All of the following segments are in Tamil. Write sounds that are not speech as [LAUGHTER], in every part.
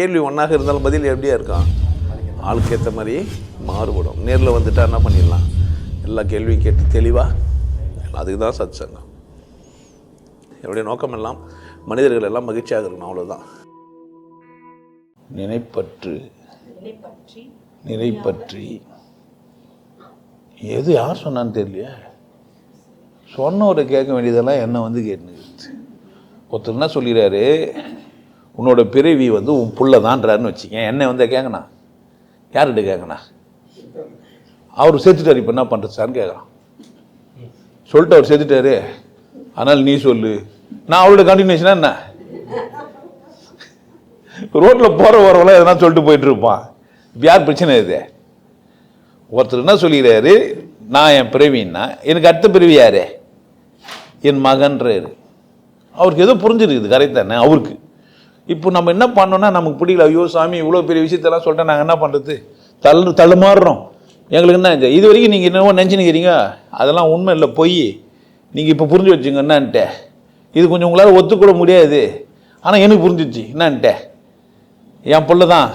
கேள்வி ஒன்றாக இருந்தாலும் பதில் எப்படியா இருக்கும்? ஆளுக்கு ஏற்ற மாதிரி மாறுபடும். நேரில் வந்துட்டா என்ன பண்ணிடலாம்? எல்லா கேள்வியும் கேட்டு தெளிவாக அதுக்கு தான் சத் சங்கம் என்னுடைய நோக்கம் எல்லாம் மனிதர்கள் எல்லாம் மகிழ்ச்சியாக இருக்கணும் அவ்வளோதான் நினைப்பற்று. நினைப்பற்றி. எது யார் சொன்னான்னு தெரியலையே. சொன்னவரை கேட்க வேண்டியதெல்லாம் என்ன வந்து கேட்டுனுக்குது ஒருத்தர் என்ன சொல்லிடுறாரு உன்னோட பிறவி வந்து உன் புள்ள தான்றாருன்னு வச்சுக்க என்னை வந்து கேட்கணா யார்கிட்ட கேட்கணா அவர் செத்துட்டார் இப்போ என்ன பண்ணுறது சார்னு கேட்குறான் சொல்லிட்டு அவர் செத்துட்டாரு. ஆனால் நீ சொல்லு. நான் அவரோட கண்டினியூஷனா என்ன? ரோட்டில் போகிற வரவெல்லாம் எதனா சொல்லிட்டு போயிட்டு இருப்பான். இப்போ யார் பிரச்சனை இது? ஒருத்தர் என்ன சொல்லிக்கிறாரு? நான் என் பிறவின்னா எனக்கு அடுத்த பிறவி யாரு? என் மகன்றாரு. அவருக்கு ஏதோ புரிஞ்சிருக்குது கரெக்ட் தானே? அவருக்கு. இப்போ நம்ம என்ன பண்ணோன்னா நமக்கு பிடிக்கல. ஐயோ சாமி இவ்வளோ பெரிய விஷயத்தெல்லாம் சொல்லிட்டேன் நாங்கள் என்ன பண்ணுறது தள்ளு தள்ளுமாறுறோம். எங்களுக்கு என்ன இது? வரைக்கும் நீங்கள் என்னவோ நினச்சினுக்கிறீங்க அதெல்லாம் உண்மை இல்லை பொய். நீங்கள் இப்போ புரிஞ்சு வச்சுங்க என்னான்ட்டு. இது கொஞ்சம் உங்களால் ஒத்துக்கூட முடியாது. ஆனால் எனக்கு புரிஞ்சிச்சு என்னான்ட்டு. என் பிள்ளை தான்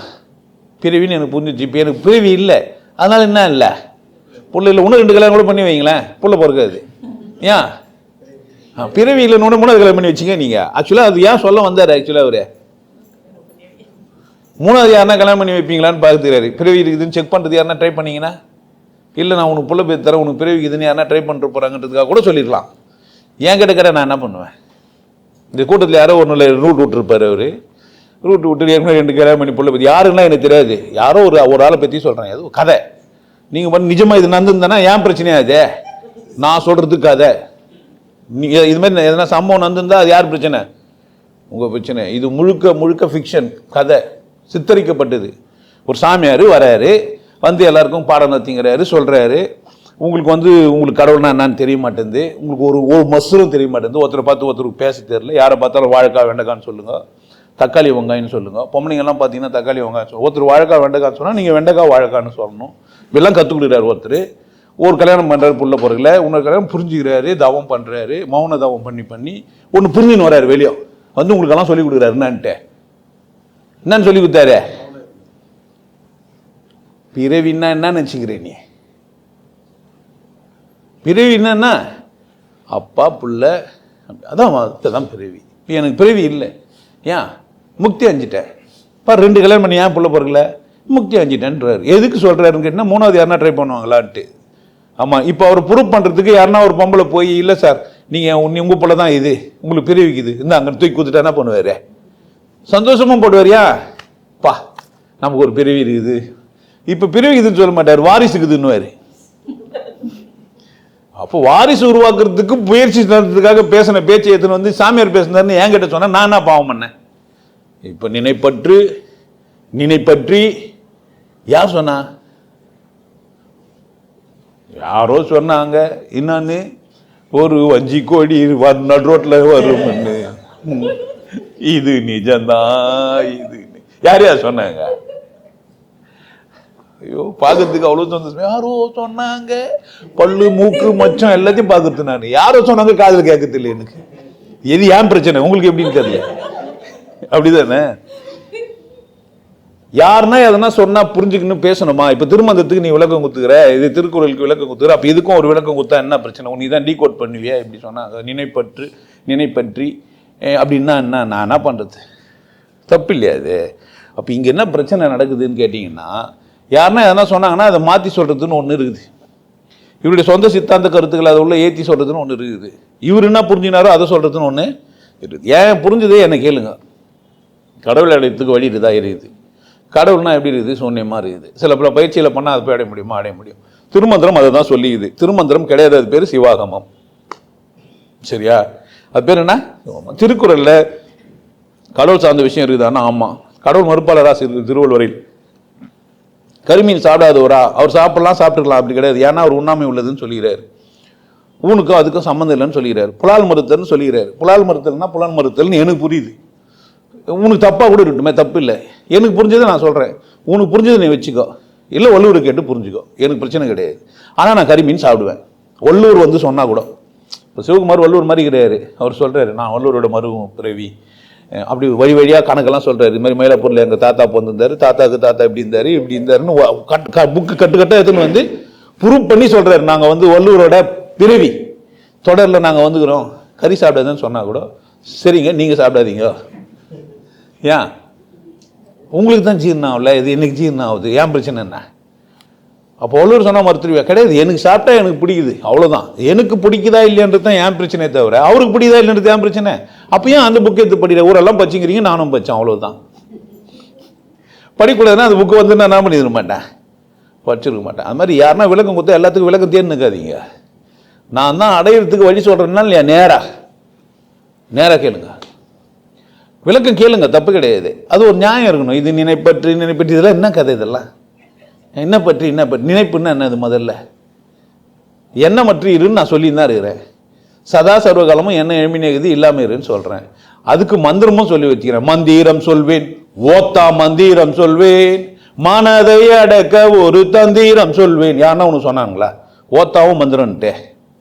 பிறவின்னு எனக்கு புரிஞ்சிச்சு. இப்போ எனக்கு பிறவி இல்லை. அதனால் என்ன இல்லை? பிள்ளை இல்லை ஒன்று ரெண்டு கல்யாணம் கூட பண்ணி வைங்களேன். பிள்ளை பிறக்காது ஏன்? பிறவி இல்லைன்னு ஒன்று மூணாவது கல்யாணம் பண்ணி வச்சுங்க நீங்கள் ஆக்சுவலாக அது ஏன் சொல்ல வந்தார் ஆக்சுவலாக அவர்? மூணாவது யாருன்னா கல்யாணம் பண்ணி வைப்பீங்களான்னு பார்த்துக்கிறாரு பிறவி இருக்குதுன்னு செக் பண்ணுறது யாருன்னா ட்ரை பண்ணீங்கன்னா? இல்லை நான் உனக்கு புள்ள பேர் தரேன் உனக்கு பிறவி இருக்குதுன்னு யாருன்னா ட்ரை பண்ணிட்டு போகிறாங்கன்றதுக்காக கூட சொல்லிடலாம் ஏன் கிட்ட நான் என்ன பண்ணுவேன்? இந்த கூட்டத்தில் யாரோ ஒன்றும் ரூட் விட்டுருப்பார் அவர். ரூட் விட்டு ஏற்கனவே ரெண்டு கல்யாணம் பண்ணி புள்ள பற்றி யாருன்னா எனக்கு தெரியாது. யாரோ ஒரு ஒரு ஆளை பற்றி சொல்கிறேன் அது கதை. நீங்கள் பண்ணி நிஜமாக இது நடந்துருந்தானா ஏன் பிரச்சனையா அது? நான் சொல்கிறதுக்கு கதை. நீ இது மாதிரி எதனா சம்பவம் நடந்திருந்தா அது யார் பிரச்சனை? உங்கள் பிரச்சனை. இது முழுக்க முழுக்க ஃபிக்ஷன் கதை. சித்தரிக்கப்பட்டது. ஒரு சாமியார் வராரு வந்து எல்லாருக்கும் பாடம் நடத்திங்கிறாரு சொல்கிறாரு உங்களுக்கு வந்து உங்களுக்கு கடவுள்னா என்னன்னு தெரிய மாட்டேங்குது உங்களுக்கு ஒரு ஒரு மசூரும் தெரிய மாட்டேங்குது ஒருத்தரை பார்த்து ஒருத்தருக்கு பேச தெரியல. யாரை பார்த்தாலும் வாழைக்காய் வெண்டைக்கான்னு சொல்லுங்கள் தக்காளி வெங்காயம்னு சொல்லுங்கள் பொம்பளைங்கெல்லாம் பார்த்தீங்கன்னா தக்காளி வெங்காயம் சொல்லுங்கள் ஒருத்தர் வாழைக்காய் வெண்டைக்கான்னு சொன்னால் நீங்கள் வெண்டைக்காய் வாழைக்கான்னு சொல்லணும். இப்படிலாம் கற்றுக் கொடுக்குறாரு ஒருத்தர். ஒரு கல்யாணம் பண்ணுறாரு புள்ள பிறகுல இன்னொரு கல்யாணம் புரிஞ்சுக்கிறாரு தவம் பண்ணுறாரு மௌன தவம் பண்ணி பண்ணி ஒன்று புரிஞ்சுன்னு வர்றாரு வெளியே. வந்து உங்களுக்கெல்லாம் சொல்லி கொடுக்குறாரு என்னன்ட்டு. என்னன்னு சொல்லி கொடுத்தாரு. பிறவின்னா என்ன நினச்சிக்கிறே நீ. பிறவி என்னன்னா அப்பா புள்ள அதான் அதுதான் பிறவி. இப்போ எனக்கு பிறவி இல்லை. ஏன்? முக்தி அஞ்சிட்டேன் இப்போ ரெண்டு கல்யாணம் பண்ணி ஏன் புள்ள பிறகுல முக்தி அஞ்சிட்டேன்றார். எதுக்கு சொல்கிறாருன்னு கேட்டால் மூணாவது யாருன்னா ட்ரை பண்ணுவாங்களான்ட்டு. ஆமாம் இப்போ அவர் ப்ரூவ் பண்ணுறதுக்கு யாருன்னா ஒரு பொம்பளை போய் இல்லை சார் நீங்கள் உன்னை உங்கள் புள்ள தான் இது. உங்களுக்கு பிரிவிக்குது இந்த அங்கே தூக்கி கொடுத்துட்டா என்ன பண்ணுவார்? சந்தோஷமும் போடுவாரியா? பா நமக்கு ஒரு பிரிவு இருக்குது. இப்போ பிரிவு இதுன்னு சொல்ல மாட்டார் வாரிசு வாரிசுக்குதுன்னுவார் அப்போ வாரிசு உருவாக்குறதுக்கு முயற்சி நடத்துறதுக்காக பேசின பேச்சு எடுத்துன்னு வந்து சாமியார் பேசினார்னு என்கிட்ட சொன்னால் நான் என்ன பாவம் பண்ணேன்? இப்போ நினைப்பற்று நினைப்பற்றி யார் சொன்னா? யாரோ சொன்னாங்க என்னன்னு? ஒரு அஞ்சு கோடி நடு ரோட்டில் வரும்னு. இது நிஜம்தான் இது யார் யார் சொன்னாங்க? ஐயோ பார்க்கறதுக்கு அவ்வளோ சந்தோஷம்? யாரோ சொன்னாங்க. பல்லு மூக்கு மச்சம் எல்லாத்தையும் பார்க்கறது நான். யாரோ சொன்னாங்க காதில் கேட்கறது இல்லை எனக்கு. எது ஏன் பிரச்சனை? உங்களுக்கு எப்படின்னு தெரியல. அப்படிதானே? யாருன்னா எதனா சொன்னா புரிஞ்சுக்கணும் பேசணுமா? இப்ப திருமந்தத்துக்கு நீ விளக்கம் குத்துக்கிற இது திருக்குறளுக்கு விளக்கம் குத்துக்கிற அப்ப இதுக்கும் ஒரு விளக்கம் குத்தா என்ன பிரச்சனை? நீ தான் டீகோட் பண்ணுவியா? இப்படி சொன்னா நினைப்பற்று நினைப்பற்றி அப்படின்னா என்ன நான் என்ன பண்ணுறது தப்பு இல்லையா அது அப்போ இங்கே என்ன பிரச்சனை நடக்குதுன்னு கேட்டிங்கன்னா யாருன்னா எதனா சொன்னாங்கன்னா அதை மாற்றி சொல்கிறதுன்னு ஒன்று இருக்குது. இவருடைய சொந்த சித்தாந்த கருத்துக்களை அதை உள்ள ஏற்றி சொல்கிறதுன்னு ஒன்று இருக்குது. இவர் என்ன புரிஞ்சினாரோ அதை சொல்கிறதுன்னு ஒன்று இருக்குது. ஏன் புரிஞ்சுதே? என்னை கேளுங்க. கடவுள் அடையத்துக்கு வழி இருக்குதா? இருக்குது. கடவுள்னா எப்படி இருக்குது? சூன்யமாக இருக்குது. சில பல பயிற்சியில் பண்ணால் அதை போய் அடைய முடியுமா? அடைய முடியும். திருமந்திரம் அதை தான் சொல்லிக்குது. திருமந்திரம் கிடையாது. அது பேர் சிவாகமம். சரியா? அது பேர் என்ன. திருக்குறள்ல கடவுள் சார்ந்த விஷயம் இருக்குதான்னா ஆமாம் கடவுள் மறுப்பாளராக இருக்கு திருவள்ளுவரில். கருமீன் சாப்பிடாதவரா? அவர் சாப்பிடலாம் சாப்பிட்டுக்கலாம் அப்படி கிடையாது. ஏன்னா அவர் உண்ணாமை உள்ளதுன்னு சொல்லிக்கிறாரு. ஊனுக்கும் அதுக்கும் சம்மந்தம் இல்லைன்னு சொல்லிக்கிறாரு. புலால் மறுத்தல்னு சொல்லிக்கிறாரு. புலால் மறுத்தல்னா புலால் மறுத்தல்னு எனக்கு புரியுது. உனக்கு தப்பாக கூட இருக்கட்டுமே தப்பு இல்லை. எனக்கு புரிஞ்சதை நான் சொல்கிறேன் உனக்கு புரிஞ்சதை நீ வச்சுக்கோ. இல்லை வள்ளுவரை கேட்டு புரிஞ்சுக்கோ. எனக்கு பிரச்சனை கிடையாது. ஆனால் நான் கறிமீன் சாப்பிடுவேன். வள்ளுவர் வந்து சொன்னால் கூட இப்போ சிவகுமார் வள்ளுவர் மாதிரி கிடையாது அவர் சொல்கிறாரு நான் வள்ளுவரோட மருவும் பிறவி. அப்படி வழி வழியாக கணக்கெல்லாம் சொல்கிறாரு இது மாதிரி மயிலாப்பூரில் எங்கள் தாத்தா பிறந்திருந்தாரு. தாத்தாவுக்கு தாத்தா இப்படி இருந்தார் இப்படி இருந்தாருன்னு கட் க புக்கு கட்டு கட்டாக எடுத்துன்னு வந்து ப்ரூவ் பண்ணி சொல்கிறாரு நாங்கள் வந்து வள்ளுவரோட பிறவி. தொடரில் நாங்கள் வந்துக்கிறோம். கறி சாப்பிடாதுன்னு சொன்னால் கூட சரிங்க நீங்கள் சாப்பிடாதீங்க. ஏன்? உங்களுக்கு தான் ஜீரணம் ஆகல இது எனக்கு ஜீரணம் ஆகுது? ஏன் பிரச்சனை என்ன? அப்போ வள்ளுவர் சொன்னால் மறுத்துருவியா கிடையாது. எனக்கு சாப்பிட்டா எனக்கு பிடிக்குது. அவ்வளோதான் எனக்கு பிடிக்குதா இல்லைன்றது தான் என் பிரச்சனையே தவிர அவருக்கு பிடிக்குதா இல்லைன்றது ஏன் பிரச்சனை. அப்போ ஏன் அந்த புக்கை எடுத்து படிக்கிற ஊரெல்லாம் பச்சிங்கிறீங்க நானும் பச்சேன். அவ்வளோதான் படிக்கூடாதுன்னா அந்த புக்கு வந்து நான் என்ன பண்ணிருக்க மாட்டேன்? படிச்சிருக்க மாட்டேன். அது மாதிரி யாருன்னா விளக்கம் கொடுத்தா எல்லாத்துக்கும் விளக்கம் தேர்ந்துக்காதீங்க நான் தான் அடையிறதுக்கு வழி சொல்கிறேன்னா இல்லையா? நேராக நேராக கேளுங்க. விளக்கம் கேளுங்க. தப்பு கிடையாது. அது ஒரு நியாயம் இருக்கணும். இது நினைப்பற்று நினைப்பற்று. இதெல்லாம் என்ன கதை இதெல்லாம்? என்ன பற்றி என்ன பற்றி? நினைப்புன்னா என்னது முதல்ல? என்ன பற்றி இருன்னு நான் சொல்லியிருந்தான் இருக்கிறேன். சதா சர்வகாலமும் என்ன எழுமினேகுது இல்லாமல் இருன்னு சொல்கிறேன் அதுக்கு மந்திரமும் சொல்லி வச்சுக்கிறேன். மந்திரம் சொல்வேன் ஓத்தா மந்திரம் சொல்வேன் மனதை அடக்க ஒரு தந்திரம் சொல்வேன். யாருன்னா ஒன்று சொன்னாங்களா? ஓத்தாவும் மந்திரம்ன்ட்டே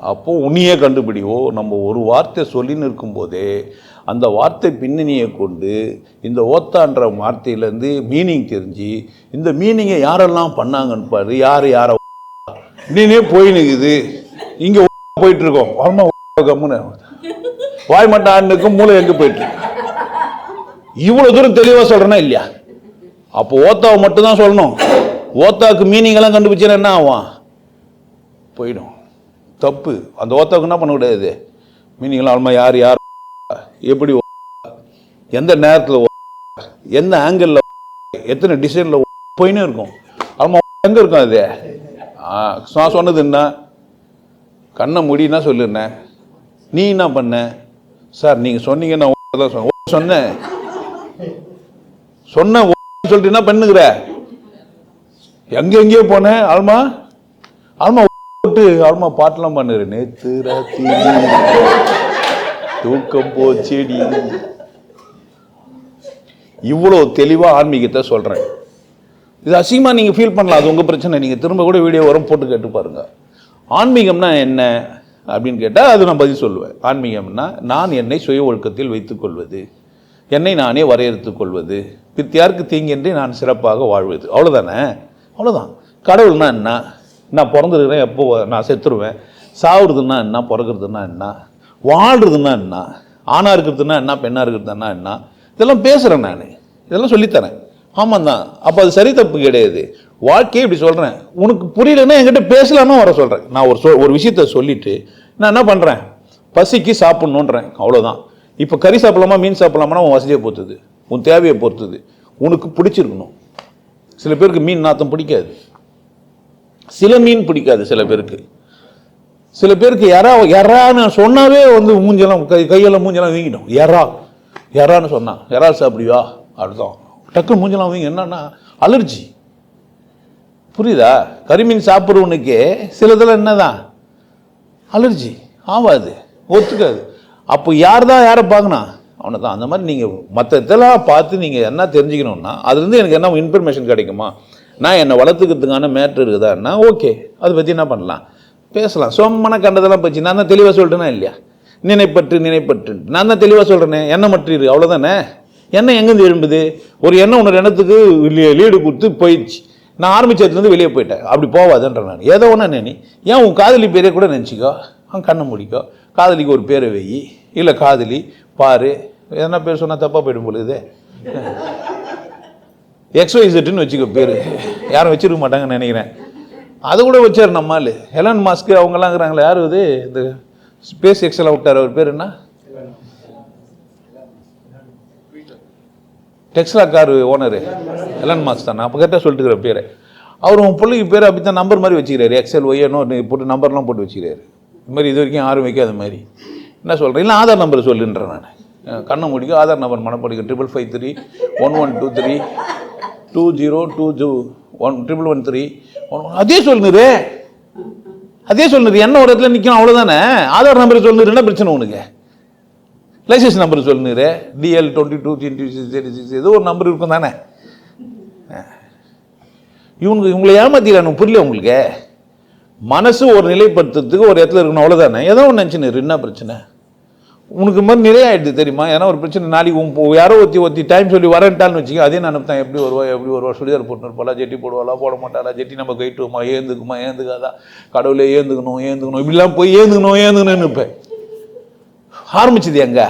அப்போது உன்னையே கண்டுபிடி ஓ நம்ம ஒரு வார்த்தை சொல்லின்னு இருக்கும்போதே அந்த வார்த்தை பின்னணியை கொண்டு இந்த ஓத்தான்ற வார்த்தையிலேருந்து மீனிங் தெரிஞ்சு இந்த மீனிங்கை யாரெல்லாம் பண்ணாங்கன்னு பாரு யார் யாரை நீனே போய் நிற்குது இங்கே [LAUGHS] போயிட்டுருக்கோம். வரமா [LAUGHS] கம்முன்னு. வாய் மட்டும் ஆண்டுக்கும் மூளை எங்கே போயிட்டுருக்கு இவ்வளோ தூரம் தெளிவாக சொல்கிறேன்னா இல்லையா? அப்போ ஓத்தாவை மட்டும் தான் சொல்லணும். ஓத்தாவுக்கு மீனிங்கெல்லாம் கண்டுபிடிச்சேன்னா கண்டுபிடிச்சா என்ன ஆகும்? போயிடும். தப்பு. அந்த ஓத்தவங்க என்ன பண்ண கூடாது மீனிங்லாம் ஆல்மா யார் யார்? எப்படி எந்த நேரத்தில் எந்த ஆங்கிளில் எத்தனை டிசைனில் போயின்னு இருக்கும். ஆல்மா எங்கே இருக்கும் அது? நான் சொன்னது என்ன? கண்ணை முடினா சொல்லிருந்தேன் நீ என்ன பண்ண? சார் நீங்கள் சொன்னீங்க நான் தான் சொன்னேன் சொன்னேன். சொன்ன சொல்லிட்டு என்ன பண்ணுகிற? எங்கெங்கேயோ போனேன் ஆல்மா ஆல்மா போட்டு ஆல்மா பாட்டெல்லாம் பண்ணுற நேத்து ராத்தி தூக்கம் போச்சேடி. இவ்வளோ தெளிவாக ஆன்மீகத்தை சொல்கிறேன் இது அசிங்கமாக நீங்கள் ஃபீல் பண்ணலாம் அது உங்கள் பிரச்சனை. நீங்கள் திரும்ப கூட வீடியோ வரும் போட்டு கேட்டு பாருங்க. ஆன்மீகம்னா என்ன அப்படின்னு கேட்டால் அது நான் பதில் சொல்லுவேன். ஆன்மீகம்னா நான் என்னை சுய ஒழுக்கத்தில் வைத்துக்கொள்வது என்னை நானே வரையறுத்து கொள்வது. பித்தியாருக்கு தீங்கின்றி நான் சிறப்பாக வாழ்வது. அவ்வளோதானே அவ்வளோதான் கடவுள்னா என்ன? நான் பிறந்துருக்கிறேன் எப்போ நான் செத்துருவேன். சாவுறதுன்னா என்ன? பிறக்கிறதுனா என்ன? வாழ்கிறதுனா என்ன? ஆணாக இருக்கிறதுனா என்ன? பெண்ணாக இருக்கிறதுனா என்ன? இதெல்லாம் பேசுகிறேன் நான். இதெல்லாம் சொல்லித்தரேன். ஆமாம் தான் அப்போ அது சரி தப்பு கிடையாது. வாழ்க்கையை இப்படி சொல்கிறேன் உனக்கு புரியலன்னா என்கிட்ட பேசலாம்னு வர சொல்கிறேன் நான் ஒரு சொ ஒரு விஷயத்த சொல்லிட்டு நான் என்ன பண்ணுறேன் பசிக்கு சாப்பிட்ணுன்றேன். அவ்வளோதான் இப்போ கறி சாப்பிடலாமா மீன் சாப்பிடலாமா உன் வசதியை பொறுத்தது. உன் தேவையை பொறுத்தது. உனக்கு பிடிச்சிருக்கணும். சில பேருக்கு மீன் நாத்தம் பிடிக்காது. சில மீன் பிடிக்காது சில பேருக்கு. சில பேருக்கு எறா எறான்னு சொன்னாவே வந்து மூஞ்செல்லாம் கை கையெல்லாம் மூஞ்செல்லாம் வீங்கிடும். எறா எறான்னு சொன்னான் எறா சாப்பிடுவா அடுத்தோம் டக்குன்னு மூஞ்செல்லாம் வீங்க என்னன்னா அலர்ஜி. புரியுதா? கரிமீன் சாப்பிட்றவனுக்கே சிலதெல்லாம் என்னதான்? அலர்ஜி. ஆகாது ஒத்துக்காது. அப்போ யார் தான் யாரை பார்க்கணும்? அவனை தான் அந்த மாதிரி நீங்கள் மற்ற இதெல்லாம் பார்த்து நீங்கள் என்ன தெரிஞ்சுக்கணுன்னா அதுலேருந்து எனக்கு என்ன இன்ஃபர்மேஷன் கிடைக்குமா? நான் என்னை வளர்த்துக்கிறதுக்கான மேட்ரு இருக்குதான்னா ஓகே அதை பற்றி என்ன பண்ணலாம்? பேசலாம். சொம்மன கண்டதெல்லாம் பற்றி நான் தான் தெளிவாக சொல்லிட்டேனா இல்லையா? நினைப்பற்று நினைப்பற்று. நான் தான் தெளிவாக சொல்கிறேனே எண்ணெய் மற்ற இருக்கு. அவ்வளோதானே எண்ணெய் எங்கேருந்து எழும்புது? ஒரு எண்ணெய் ஒன்று எண்ணத்துக்கு லீடு கொடுத்து போயிடுச்சு. நான் ஆரம்பிச்சதுலேருந்து வெளியே போயிட்டேன். அப்படி போவாதுன்ற நான். ஏதோ ஒன்று நினை ஏன் உன் காதலி பேரே கூட நினச்சிக்கோ? அவன் கண்ணை முடிக்கோ? காதலிக்கு ஒரு பேரை வெயி இல்லை காதலி பாரு. எதனா பேர் சொன்னால் தப்பாக போயிடும் பொழுது எக்ஸ்ஒய்செட்டுன்னு வச்சுக்கோ பேர். யாரும் வச்சிருக்க மாட்டாங்கன்னு நினைக்கிறேன். அது கூட வச்சார் நம்மால் ஹெலன் மாஸ்க்கு அவங்கெல்லாம் இருக்கிறாங்களே யார் இது இந்த ஸ்பேஸ் எக்ஸில் விட்டார் அவர் பேர் என்ன? Tesla car owner Elon Musk தான். அப்போ கரெக்டாக சொல்லிட்டு இருக்கிற பேர். அவர் உன் பிள்ளைக்கு பேர் அப்படி தான் நம்பர் மாதிரி வச்சுக்கிறாரு. எக்ஸ்எல் ஒய்யனோ போட்டு நம்பர்லாம் போட்டு வச்சுக்கிறாரு. இது மாதிரி இது வரைக்கும் யாரும் வைக்காத மாதிரி. என்ன சொல்கிறேன் இல்லை ஆதார் நம்பர் சொல்லுன்றேன் நான். கண்ணை முடிக்கும் Aadhaar number மனப்படிக்க triple five three one one two three two zero two zoo one triple one three one அதே சொல்லுது அதே சொல்லுது. என்ன ஒரு இடத்துல நிற்கணும் அவ்வளோதானே ஆதார் நம்பர் சொல்லுரு என்ன பிரச்சனை உனக்கு? Licence number சொல்லுரு DL twenty two twenty six ஏதோ ஒரு நம்பர் இருக்கும் தானே? இவனுக்கு இவங்களை ஏமாத்திக்கிறானு புரியல உங்களுக்கு? மனசு ஒரு நிலைப்படுத்துறதுக்கு ஒரு இடத்துல இருக்கணும் அவ்வளோதானே ஏதோ ஒன்று நினச்சின்னு என்ன பிரச்சனை? உனக்கு மாதிரி நிறைய ஆகிடுது தெரியுமா? ஏன்னா ஒரு பிரச்சனை நாளைக்கு உன் யாரோ ஒத்தி ஒத்தி டைம் சொல்லி வரேன்ட்டான்னு வச்சுக்கோ அதே நினைப்பேன் எப்படி வருவா எப்படி வருவா சுடிதார் போட்டு இருப்பாளா? ஜெட்டி போடுவாளா? போட மாட்டாளா? ஜெட்டி நம்ம கைட்டுவோமா ஏந்துக்குமா? ஏந்துக்காதா? கடவுளே ஏந்துக்கணும் ஏந்துக்கணும். இப்படிலாம் போய் ஏந்துக்கணும் ஏந்துக்கணும்னு நினைப்பேன். ஆரம்பிச்சது எங்க?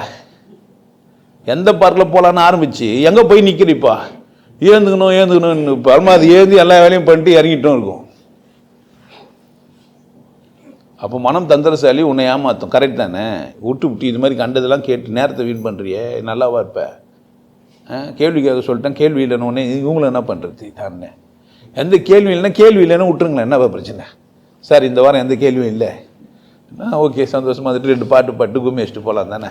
எந்த பார்க்கில் போகலான்னு ஆரம்பிச்சு எங்கே போய் நிற்கிறீப்பா ஏந்துக்கணும் ஏந்துக்கணும்னு பரமா அது ஏந்தி எல்லா வேலையும் பண்ணிட்டு இறங்கிட்டும் இருக்கும். அப்போ மனம் தந்திரசாலி உன்னை ஏமாற்றும் கரெக்ட் தானே? விட்டு விட்டு இது மாதிரி கண்டதெல்லாம் கேட்டு நேரத்தை வீண் பண்ணுறியே நல்லாவா இருப்ப? ஆ, கேள்வி கேட்க சொல்லிட்டேன் கேள்வி இல்லைன்னு உடனே இவங்களும் என்ன பண்ணுறது தானே எந்த கேள்வி இல்லைன்னா கேள்வி இல்லைன்னு விட்டுருங்களேன் என்னவா பிரச்சனை? சார் இந்த வாரம் எந்த கேள்வியும் இல்லை. ஆ ஓகே சந்தோஷமாக வந்துட்டு ரெண்டு பாட்டு பாட்டு கும்மி வச்சுட்டு போகலாம் தானே?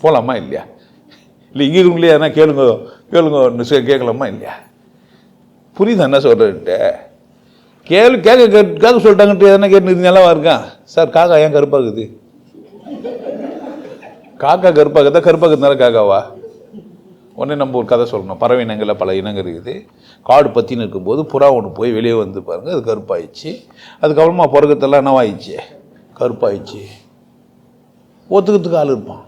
போகலாமா இல்லையா? இல்லை இங்கே இருக்கீங்களே எதனா கேளுங்க கேளுங்க கேட்கலாமா இல்லையா? புரியுது என்ன சொல்கிறேன்ட்டு கேள்வி கேட்க கேட்க கேட்க சொல்லிட்டாங்கன்ட்டு எதனா கேட்டு நல்லாவா இருக்கான் சார் காக்கா ஏன் கருப்பாகுது? காக்கா கருப்பாகுதா? கருப்பாக்குறதுனால காக்காவா? உடனே நம்ம ஒரு கதை சொல்லணும். பறவை இனங்களில் பல இனங்கள் இருக்குது. காடு பற்றின்னு இருக்கும்போது புறா ஒன்று போய் வெளியே வந்து பாருங்கள் அது கருப்பாயிடுச்சு. அதுக்கப்புறமா பிறகுத்தெல்லாம் என்னவாயிடுச்சு? கருப்பாயிடுச்சு. ஒத்துக்கிறதுக்கு ஆள் இருப்பான்.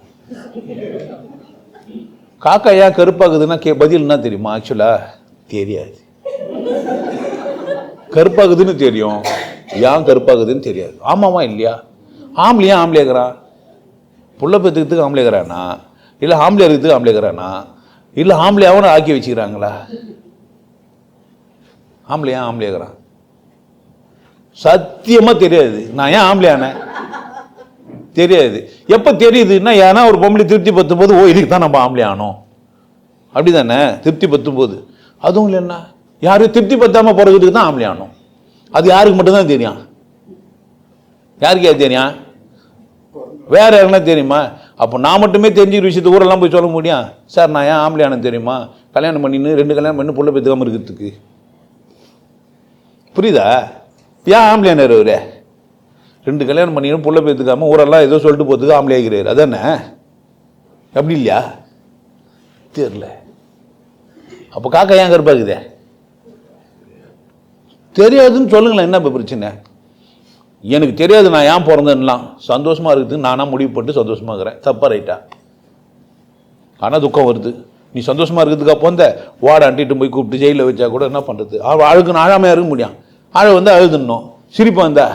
காக்கா ஏன் கருப்பாகுதுன்னா கே பதில் என்ன தெரியுமா? ஆக்சுவலாக தெரியாது. கருப்பாகுதுன்னு தெரியும். ஏன் கருப்பாகுதுன்னு தெரியாது. ஆமாமா இல்லையா? ஆம்பளையா ஆம்பளையாகிறான் புள்ள பெற்றுக்கிறதுக்கு ஆம்பளையாகிறானா இல்லை ஆம்பளையா இருக்கிறதுக்கு ஆம்பளையாகிறானா இல்லை ஆம்பளையாவும் ஆக்கி வச்சுக்கிறாங்களா? ஆம்பளையா ஆம்பளையாகிறான் சத்தியமாக தெரியாது. நான் ஏன் ஆம்பளையானேன் தெரியாது. எப்போ தெரியுதுன்னா ஏன்னா ஒரு பொம்பளை திருப்தி பத்தும் போது ஓ இதுக்கு தான் நம்ம ஆம்பளை ஆனோம் அப்படி தானே திருப்தி பத்தும் போது அதுவும் இல்லைன்னா? யாரும் திருப்தி பத்தாமல் போகிறதுக்கு தான் ஆம்பளை அது யாருக்கு மட்டும்தான் தெரியும். யாருக்கு யார் தெரியும்? வேற யாருன்னா தெரியுமா? அப்போ நான் மட்டுமே தெரிஞ்சுக்கிற விஷயத்து ஊரெல்லாம் போய் சொல்ல முடியும். சார் நான் ஏன் ஆம்பளை தெரியுமா? கல்யாணம் பண்ணின்னு ரெண்டு கல்யாணம் பண்ணி புள்ள பெற்றுக்காம இருக்கிறதுக்கு. புரியுதா? ஏன் ஆம்பளை ஆனார் அவரு? ரெண்டு கல்யாணம் பண்ணிக்கணும் புள்ள பேத்துக்காம ஊரெல்லாம் ஏதோ சொல்லிட்டு போகிறதுக்கு ஆம்பளை ஆகிறாரு அதானே? அப்படி இல்லையா? தெரில அப்போ காக்கா ஏன் கருப்பாக்குதே தெரியாதுன்னு சொல்லுங்களேன் என்ன இப்போ பிரச்சனை? எனக்கு தெரியாது நான் ஏன் பிறந்தேன்லாம் சந்தோஷமாக இருக்குதுன்னு நானாக முடிவு பண்ணிட்டு சந்தோஷமாக இருக்கிறேன். தப்பா ரைட்டா ஆனால் துக்கம் வருது. நீ சந்தோஷமாக இருக்கிறதுக்காக போந்த? வாட அண்டிட்டு போய் கூப்பிட்டு ஜெயிலில் வச்சா கூட என்ன பண்ணுறது அவள் அழுக்கு அழாமையாக இருக்க முடியும். அழ வந்து அழுதுணும் சிரிப்பாக இருந்தா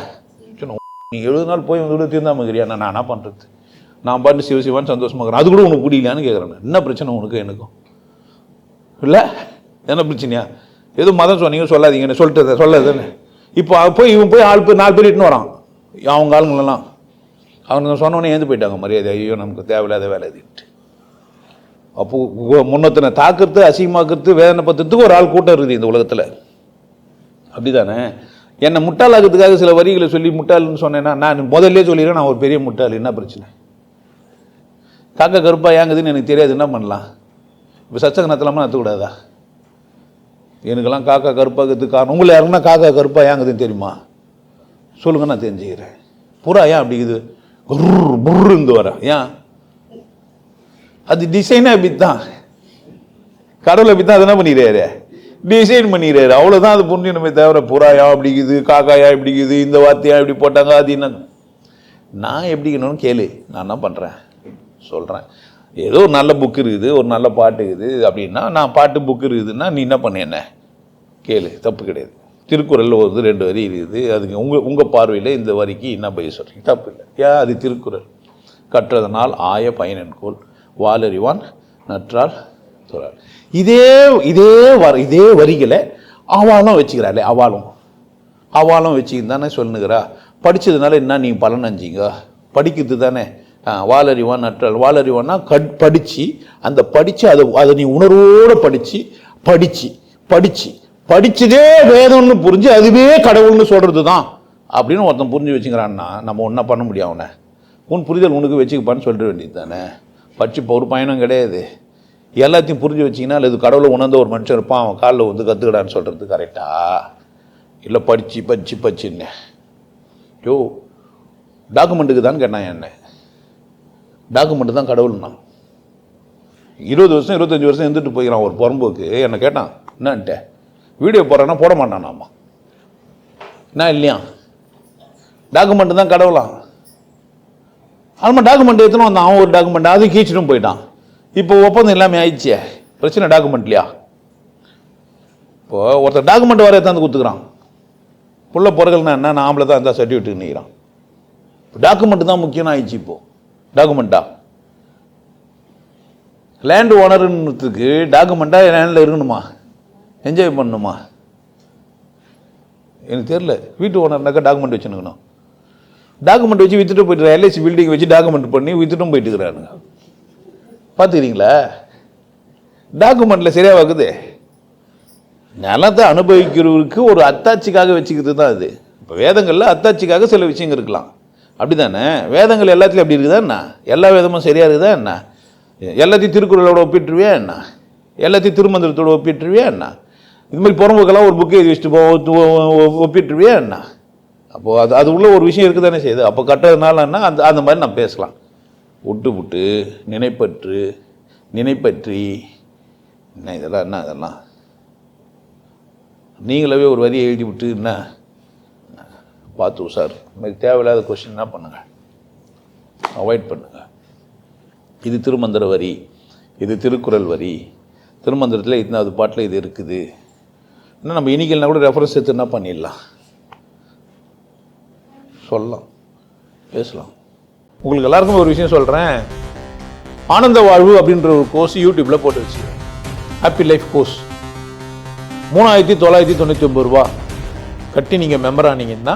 சொன்ன நீ எழுபது நாள் போய் வந்து கூட இருக்கிறியா நான் என்ன பண்ணுறது நான் பாட்டு சிவ சிவான்னு சந்தோஷமா இருக்கிறேன். அது கூட உனக்கு பிடிக்கலான்னு கேட்குறேன் என்ன பிரச்சனை உனக்கு எனக்கும்? இல்லை? என்ன பிரச்சனையா? எதுவும் மதம் சொன்னீங்க சொல்லாதீங்கன்னு சொல்லிட்டு சொல்லாதுன்னு. இப்போ போய் இவன் போய் ஆள் போய் நாலு பேர் இட்டுன்னு வரான். அவங்க ஆளுங்களெல்லாம். அவங்க சொன்னோன்னே ஏந்து போயிட்டாங்க மரியாதை ஐயோ நமக்கு தேவையில்லாத வேலை இதுன்ட்டு அப்போது உ- தாக்குறது அசிங்கமாக்குறது வேதனைப்படுத்துறதுக்கு ஒரு ஆள் கூட்டம் இருக்குது இந்த உலகத்தில். அப்படிதானே? என்னை முட்டாளாகிறதுக்காக சில வரிகளை சொல்லி முட்டாள்னு சொன்னேன்னா நான் முதல்ல சொல்லிடுறேன் நான் ஒரு பெரிய முட்டாள் என்ன பிரச்சனை? காக்கா கருப்பா ஏங்குதுன்னு எனக்கு தெரியாது என்ன பண்ணலாம்? இப்போ சச்சங்க நத்தலாமா நத்தக்கூடாதா எனக்கெல்லாம் காக்கா கருப்பாக்கிறதுக்கு காரணம் உங்களை யாருன்னா காக்கா கருப்பா ஏங்குதுன்னு தெரியுமா? சொல்லுங்க நான் தெரிஞ்சுக்கிறேன். புறா ஏன் அப்படி இது குர்ரு புர்ருந்து வர. ஏன்? அது டிசைனே அப்படி தான் கடவுளை அப்படி தான் அது என்ன பண்ணிடுறாரு டிசைன் பண்ணிடுறாரு அவ்வளோதான் அது புரியணுமே தவிர புறாயா அப்படிக்குது காக்காயா இப்படிக்குது இந்த வார்த்தையா இப்படி போட்டாங்க அது என்ன நான் எப்படிக்கணும்னு கேளு. நான் என்ன பண்ணுறேன் சொல்கிறேன் ஏதோ ஒரு நல்ல புக் இருக்குது ஒரு நல்ல பாட்டு இருக்குது அப்படின்னா நான் பாட்டு புக் இருக்குதுன்னா நீ என்ன பண்ண என்ன? கேளு தப்பு கிடையாது. திருக்குறளில் ஒரு ரெண்டு வரி இருக்குது அதுக்கு உங்கள் உங்கள் பார்வையில் இந்த வரிக்கு என்ன பதில் சொல்கிறீங்க தப்பு இல்லை. ஏன்? அது திருக்குறள். கற்றதனால் ஆய பயனன்கோள் வாலறிவான் நற்றால் துறால். இதே இதே வர இதே வரிகளை அவாலும் வச்சுக்கிறாளே அவாலும் அவாலும் வச்சுக்கின்னு தானே சொல்லுங்கிறா படித்ததுனால என்ன நீ பலன் அஞ்சிங்க? படிக்கிறது தானே. ஆ, வாலறிவான் நற்றால். வாலறிவான்னா கட் படித்து அந்த படித்து அதை அதை நீ உணர்வோடு படித்து படித்து படித்து படித்ததே வேதம்னு புரிஞ்சு அதுவே கடவுள்னு சொல்கிறது தான் அப்படின்னு ஒருத்தன் புரிஞ்சு வச்சுக்கிறான்னா நம்ம ஒன்றா பண்ண முடியும் அவனை. உன் புரிதல் உனக்கு வச்சுக்கப்பான்னு சொல்லிட வேண்டியது தானே. படிச்சு இப்போ ஒரு பயணம் கிடையாது. எல்லாத்தையும் புரிஞ்சு வச்சிங்கன்னா அல்லது கடவுளை உணர்ந்த ஒரு மனுஷன் இருப்பான் அவன் காலில் வந்து கற்றுக்கடான்னு சொல்கிறது கரெக்டா இல்லை படித்து படித்து படிச்சுன்னு. யோ டாக்குமெண்ட்டுக்கு தான் கேட்டான் என்ன. டாக்குமெண்ட்டு தான் கடவுள்னா இருபது வருஷம் இருபத்தஞ்சி வருஷம் இருந்துட்டு போய்க்கிறான் ஒரு புறம்போக்கு. என்னை கேட்டான் என்னன்ட்டு வீடியோ போடுறேன்னா போட மாட்டான் நான் என்ன இல்லையா? டாக்குமெண்ட் தான் கடவுளாம் அதுமாதிரி டாக்குமெண்ட் எடுத்துன்னு வந்தான்? அவன் ஒரு டாக்குமெண்ட். அதுவும் கீச்சிட்டும் போயிட்டான். இப்போ ஒப்பந்தம் எல்லாமே ஆயிடுச்சே. பிரச்சனை டாக்குமெண்ட் இல்லையா? இப்போ ஒருத்தர் டாக்குமெண்ட் வர எடுத்தாந்து கொடுத்துக்கிறான். புள்ள பிறகுனா என்ன? நான் ஆம்பளை தான் இருந்தால் சர்டிஃபிகேட் நிற்கிறான் டாக்குமெண்ட் தான் முக்கியம் ஆயிடுச்சு இப்போ. டாக்குமெண்ட்டா லேண்ட் ஓனருன்றதுக்கு டாக்குமெண்ட்டாக லேண்டில் இருக்கணுமா? என்ஜாய் பண்ணணுமா? எனக்கு தெரில வீட்டு ஓனர்னாக்கா டாக்குமெண்ட் வச்சுருக்கணும் டாக்குமெண்ட் வச்சு வித்துட்டு போயிட்டு எல்ஐசி பில்டிங் வச்சு டாக்குமெண்ட் பண்ணி வித்துட்டும் போயிட்டு இருக்கிறானுங்க பார்த்துக்கிறீங்களா டாக்குமெண்ட்டில் சரியாக வாக்குது? நிலத்தை அனுபவிக்கிறவருக்கு ஒரு அத்தாட்சிக்காக வச்சுக்கிறது தான் அது. இப்போ வேதங்களில் அத்தாட்சிக்காக சில விஷயங்கள் இருக்கலாம். அப்படி தானே வேதங்கள் எல்லாத்துலையும் அப்படி இருக்குதா என்ன? எல்லா வேதமும் சரியாக இருக்குதா என்ன? எல்லாத்தையும் திருக்குறளோட ஒப்பிட்டுருவியா என்ன? எல்லாத்தையும் திருமந்திரத்தோட ஒப்பிட்டுருவியா என்ன? இது மாதிரி புறம்புக்கெல்லாம் ஒரு புக்கு எழுதி வச்சுட்டு போ ஒப்பிட்டுருவியா என்ன? அப்போது அது அது உள்ள ஒரு விஷயம் இருக்குது தானே செய்யுது. அப்போ கட்டுறதுனால என்ன? அந்த அந்த மாதிரி நான் பேசலாம். விட்டு விட்டு நினைப்பற்று நினைப்பற்றி. என்ன இதெல்லாம் என்ன இதெல்லாம் நீங்களாவே ஒரு வரியை எழுதி விட்டு என்ன? பார்த்து சார். இது மாதிரி தேவையில்லாத கொஷின் என்ன பண்ணுங்கள் அவாய்ட் பண்ணுங்கள் இது திருமந்திர வரி இது திருக்குறள் வரி. திருமந்திரத்தில் இத்தனாவது பாட்டில் இது இருக்குது. இன்னும் நம்ம இனிக்கல்னா கூட ரெஃபரன்ஸ் எடுத்து என்ன பண்ணிடலாம்? சொல்லலாம். பேசலாம். உங்களுக்கு எல்லாருக்கும் ஒரு விஷயம் சொல்கிறேன் ஆனந்த வாழ்வு அப்படின்ற ஒரு கோர்ஸ் யூடியூப்பில் போட்டு வச்சு ஹாப்பி லைஃப் கோர்ஸ் மூணாயிரத்தி தொள்ளாயிரத்தி தொண்ணூற்றி ஒம்பது ரூபா. கட்டி நீங்கள் மெம்பர் ஆனீங்கன்னா